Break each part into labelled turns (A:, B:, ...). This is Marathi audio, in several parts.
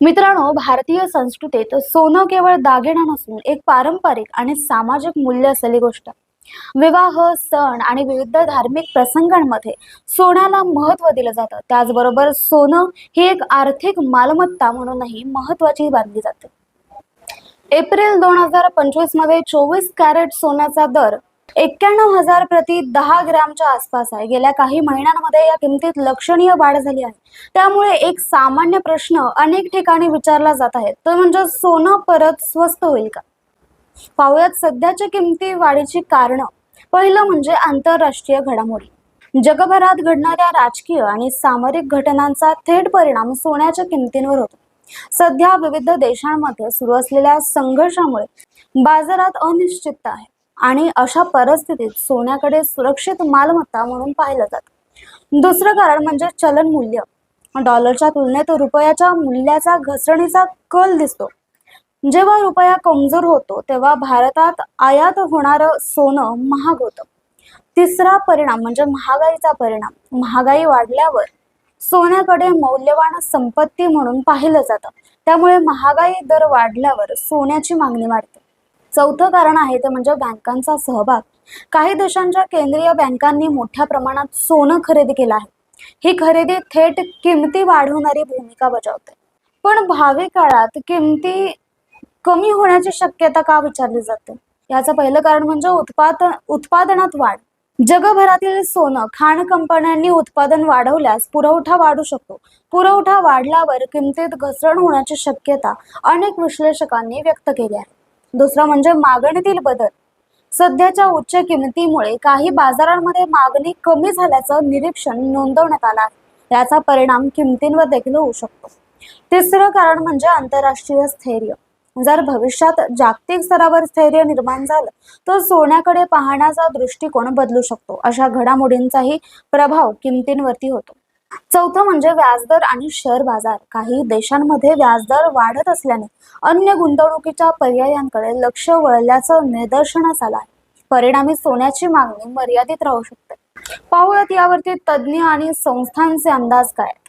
A: मित्रांनो भारतीय संस्कृतीत सोनं केवळ दागिना नसून एक पारंपरिक आणि सामाजिक मूल्य असलेली गोष्ट. विवाह सण आणि विविध धार्मिक प्रसंगांमध्ये सोन्याला महत्त्व दिलं जातं. त्याचबरोबर सोनं ही एक आर्थिक मालमत्ता म्हणूनही महत्त्वाची मानली जाते. एप्रिल दोन हजार पंचवीसमध्ये चोवीस कॅरेट सोन्याचा दर एक्क्याण्णव हजार प्रति दहा ग्रॅमच्या आसपास आहे. गेल्या काही महिन्यांमध्ये या किमतीत लक्षणीय वाढ झाली आहे. त्यामुळे एक सामान्य प्रश्न अनेक ठिकाणी विचारला जात आहे. तो म्हणजे सोनं परत स्वस्त होईल का? पाहुयात सध्याच्या किमती वाढीची कारणं. पहिलं म्हणजे आंतरराष्ट्रीय घडामोडी. जगभरात घडणाऱ्या राजकीय आणि सामरिक घटनांचा थेट परिणाम सोन्याच्या किमतींवर होतो. सध्या विविध देशांमध्ये सुरू असलेल्या संघर्षामुळे बाजारात अनिश्चितता आहे. आणि अशा परिस्थितीत सोन्याकडे सुरक्षित मालमत्ता म्हणून पाहिलं जातं. दुसरं कारण म्हणजे चलन मूल्य. डॉलरच्या तुलनेत रुपयाच्या मूल्याचा घसरणीचा कल दिसतो. जेव्हा रुपया कमजोर होतो तेव्हा भारतात आयात होणारं सोनं महाग होतं. तिसरा परिणाम म्हणजे महागाईचा परिणाम. महागाई वाढल्यावर सोन्याकडे मौल्यवान संपत्ती म्हणून पाहिलं जातं. त्यामुळे महागाई दर वाढल्यावर सोन्याची मागणी वाढते. चौथं कारण आहे ते म्हणजे बँकांचा सहभाग. काही देशांच्या केंद्रीय बँकांनी मोठ्या प्रमाणात सोनं खरेदी केलं आहे. ही खरेदी थेट किमती वाढवणारी भूमिका बजावते. पण भावी काळात किमती कमी होण्याची शक्यता का विचारली जाते? याचं पहिलं कारण म्हणजे उत्पादन उत्पादनात वाढ. जगभरातील सोनं खाण कंपन्यांनी उत्पादन वाढवल्यास पुरवठा वाढू शकतो. पुरवठा वाढल्यावर किमतीत घसरण होण्याची शक्यता अनेक विश्लेषकांनी व्यक्त केली आहे. दुसरं म्हणजे मागणीतील बदल. सध्याच्या उच्च किमतीमुळे काही बाजारांमध्ये मागणी कमी झाल्याचं निरीक्षण नोंदवण्यात आलं आहे. याचा परिणाम किमतींवर देखील होऊ शकतो. तिसरं कारण म्हणजे आंतरराष्ट्रीय स्थैर्य. जर भविष्यात जागतिक स्तरावर स्थैर्य निर्माण झालं तर सोन्याकडे पाहण्याचा दृष्टिकोन बदलू शकतो. अशा घडामोडींचाही प्रभाव किमतींवरती होतो. चौथं म्हणजे व्याजदर आणि शेअर बाजार. काही देशांमध्ये व्याजदर वाढत असल्याने अन्य गुंतवणुकीच्या पर्यायांकडे लक्ष वळल्याचं निदर्शनास आलं आहे. परिणामी सोन्याची मागणी मर्यादित राहू शकते. पाहूयात यावरती तज्ज्ञ आणि संस्थांचे अंदाज काय आहेत.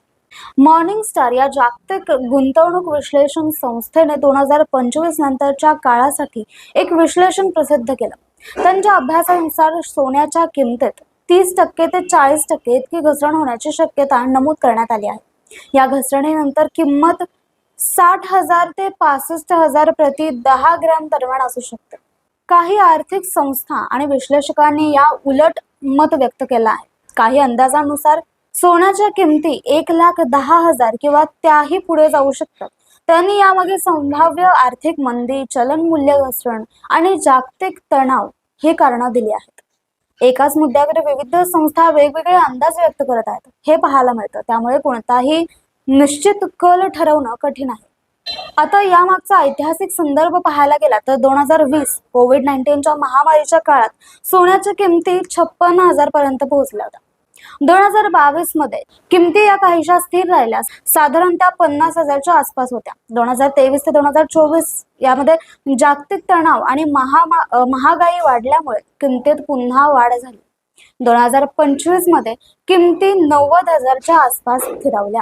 A: मॉर्निंग स्टार या जागतिक गुंतवणूक विश्लेषण संस्थेने दोन हजार पंचवीस नंतरच्या काळासाठी एक विश्लेषण प्रसिद्ध केलं. त्यांच्या अभ्यासानुसार सोन्याच्या किमतीत तीस टक्के ते चाळीस टक्के इतकी घसरण होण्याची शक्यता नमूद करण्यात आली आहे. या घसरणीनंतर किंमत साठ हजार ते पासष्ट हजार प्रति दहा ग्रॅम दरम्यान असू शकते. काही आर्थिक संस्था आणि विश्लेषकांनी या उलट मत व्यक्त केलं आहे. काही अंदाजानुसार सोन्याच्या किमती एक लाख दहा हजार किंवा त्याही पुढे जाऊ शकतात. त्यांनी यामागे संभाव्य आर्थिक मंदी चलन मूल्य घसरण आणि जागतिक तणाव ही कारणं दिली आहेत एकाच मुद्द्याकडे विविध संस्था वेगवेगळे अंदाज व्यक्त करत आहेत. हे पाहायला मिळतं. त्यामुळे कोणताही निश्चित कल ठरवणं कठीण आहे. आता यामागचा ऐतिहासिक संदर्भ पाहायला गेला तर दोन हजार वीस कोविड नाईन्टीनच्या महामारीच्या काळात सोन्याच्या किमती छप्पन्न हजार पर्यंत पोहोचल्या होत्या. दोन हजार बावीसमध्ये किमती या काहीशा स्थिर राहिल्या साधारणतः पन्नास हजारच्या आसपास होत्या. दोन हजार तेवीस ते दोन हजार चोवीस यामध्ये जागतिक तणाव आणि महा महागाई वाढल्यामुळे किमतीत पुन्हा वाढ झाली. दोन हजार पंचवीसमध्ये किमती नव्वद हजारच्या आसपास स्थिरावल्या.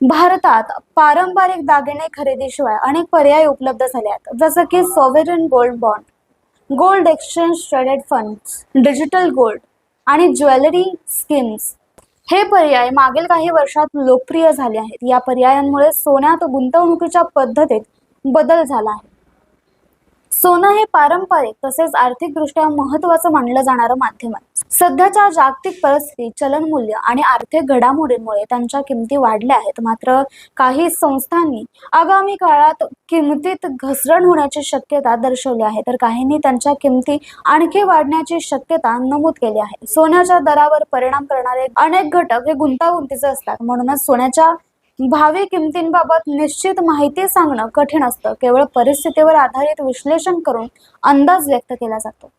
A: भारतात पारंपरिक दागिने खरेदीशिवाय अनेक पर्याय उपलब्ध झाले आहेत. जसं की sovereign gold bond gold exchange traded fund digital gold आणि ज्वेलरी स्किम्स हे पर्याय मागील काही वर्षात लोकप्रिय झाले आहेत. या पर्यायांमुळे सोन्यात गुंतवणुकीच्या पद्धतीत बदल झाला आहे. सोनं हे पारंपरिक तसेच आर्थिकदृष्ट्या महत्त्वाचं मानलं जाणारं माध्यम आहे. सध्याच्या जागतिक परिस्थितीत चलन मूल्य आणि आर्थिक घडामोडींमुळे त्यांच्या किमती वाढल्या आहेत. मात्र काही संस्थांनी आगामी काळात किमतीत घसरण होण्याची शक्यता दर्शवली आहे. तर काहींनी त्यांच्या किमती आणखी वाढण्याची शक्यता नमूद केली आहे. सोन्याच्या दरावर परिणाम करणारे अनेक घटक हे गुंतागुंतीचे असतात. म्हणूनच सोन्याच्या भावी किमतींबाबत निश्चित माहिती सांगणं कठीण असतं. केवळ परिस्थितीवर आधारित विश्लेषण करून अंदाज व्यक्त केला जातो.